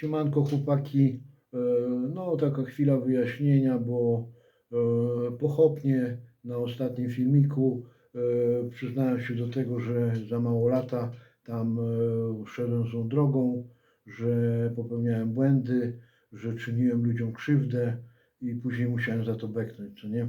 Siemanko chłopaki, E, no taka chwila wyjaśnienia, bo e, pochopnie na ostatnim filmiku e, przyznałem się do tego, że za mało lata tam szedłem złą drogą, że popełniałem błędy, że czyniłem ludziom krzywdę i później musiałem za to beknąć, co nie?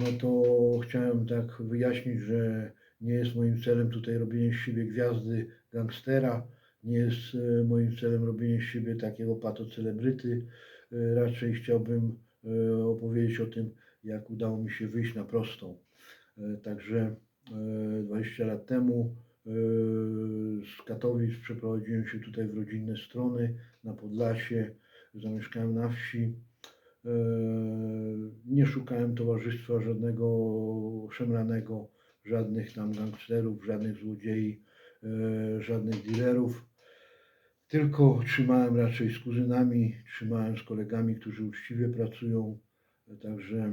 No to chciałem tak wyjaśnić, że nie jest moim celem tutaj robienie z siebie gwiazdy gangstera, nie jest e, moim celem robienie z siebie takiego patocelebryty. E, Raczej chciałbym e, opowiedzieć o tym, jak udało mi się wyjść na prostą. Także e, 20 lat temu z Katowic przeprowadziłem się tutaj w rodzinne strony na Podlasie, zamieszkałem na wsi. Nie szukałem towarzystwa żadnego szemranego, żadnych tam gangsterów, żadnych złodziei, żadnych dealerów. Tylko trzymałem raczej z kuzynami, trzymałem z kolegami, którzy uczciwie pracują. Także e,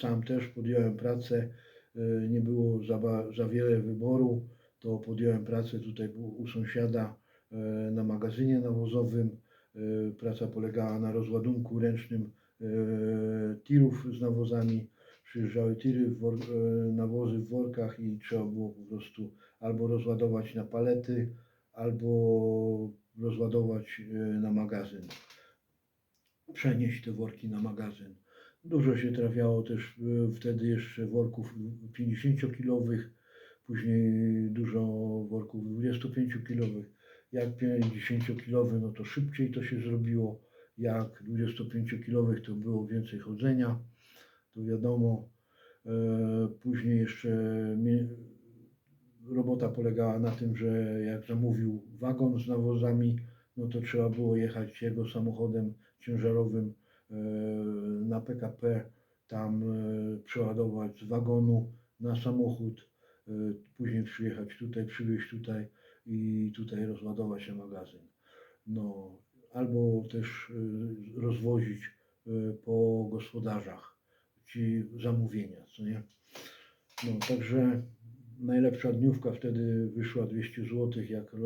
sam też podjąłem pracę. E, Nie było za, za wiele wyboru, to podjąłem pracę tutaj u, sąsiada e, na magazynie nawozowym. Praca polegała na rozładunku ręcznym tirów z nawozami. Przyjeżdżały tiry, nawozy w workach i trzeba było po prostu albo rozładować na palety, albo rozładować e, na magazyn. Przenieść te worki na magazyn. Dużo się trafiało też e, wtedy jeszcze worków 50-kilowych, później dużo worków 25-kilowych. Jak 50-kilowy, no to szybciej to się zrobiło. Jak 25-kilowych, to było więcej chodzenia. To wiadomo. E, Później jeszcze robota polegała na tym, że jak zamówił wagon z nawozami, no to trzeba było jechać jego samochodem ciężarowym e, na PKP, tam e, przeładować z wagonu na samochód, e, później przyjechać tutaj, przywieźć tutaj i tutaj rozładować na magazyn. No, albo też rozwozić po gospodarzach ci zamówienia, co nie? No, także najlepsza dniówka wtedy wyszła 200 zł, jak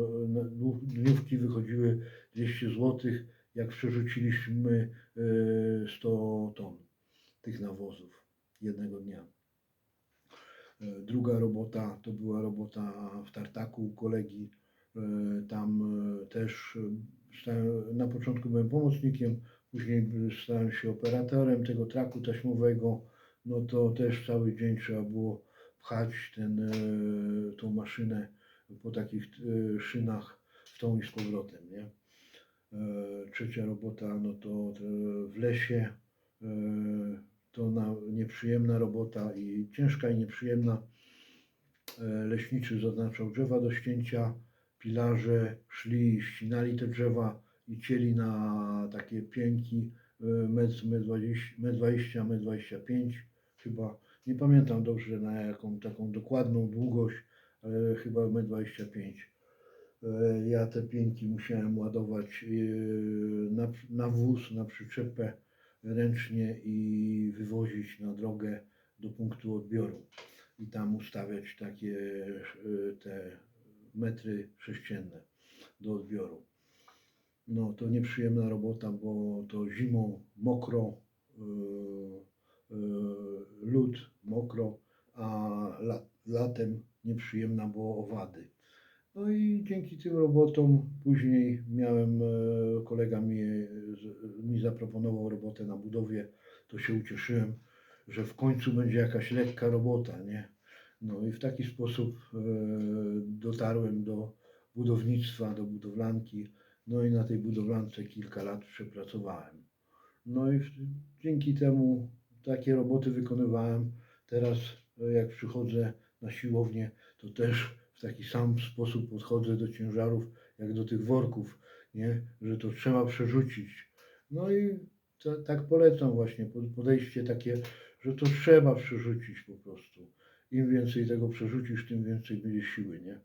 dniówki wychodziły 200 zł, jak przerzuciliśmy e, 100 ton tych nawozów jednego dnia. E, Druga robota to była robota w tartaku kolegi. E, Tam e, też e, na początku byłem pomocnikiem, później stałem się operatorem tego traku taśmowego. No to też cały dzień trzeba było pchać ten, e, tą maszynę po takich e, szynach w tą i z powrotem. Nie? E, Trzecia robota no to w lesie. To na, nieprzyjemna robota i ciężka i nieprzyjemna. Leśniczy zaznaczał drzewa do ścięcia, pilarze szli i ścinali te drzewa i cieli na takie pięki metr 20, metr 20, metr 25 chyba. Nie pamiętam dobrze na jaką taką dokładną długość, ale chyba metr 25. E, Ja te pięki musiałem ładować e, na, na wóz, na przyczepę ręcznie i wywozić na drogę do punktu odbioru i tam ustawiać takie e, te metry sześcienne do odbioru. No to nieprzyjemna robota, bo to zimą mokro, lód mokro, a la, latem nieprzyjemna było owady. No i dzięki tym robotom później miałem, e, kolega mi, z- mi zaproponował robotę na budowie, to się ucieszyłem, że w końcu będzie jakaś lekka robota, nie? No i w taki sposób e, dotarłem do budownictwa, do budowlanki, no i na tej budowlance kilka lat przepracowałem. No i dzięki temu takie roboty wykonywałem. Teraz e, jak przychodzę na siłownię, to też w taki sam sposób podchodzę do ciężarów, jak do tych worków, nie? że to trzeba przerzucić. No i ta, tak polecam właśnie pod- podejście takie, że to trzeba przerzucić po prostu. Im więcej tego przerzucisz, tym więcej będzie siły, nie?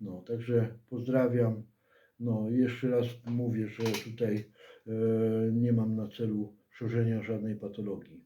No, także pozdrawiam. No, jeszcze raz mówię, że tutaj e, nie mam na celu szerzenia żadnej patologii.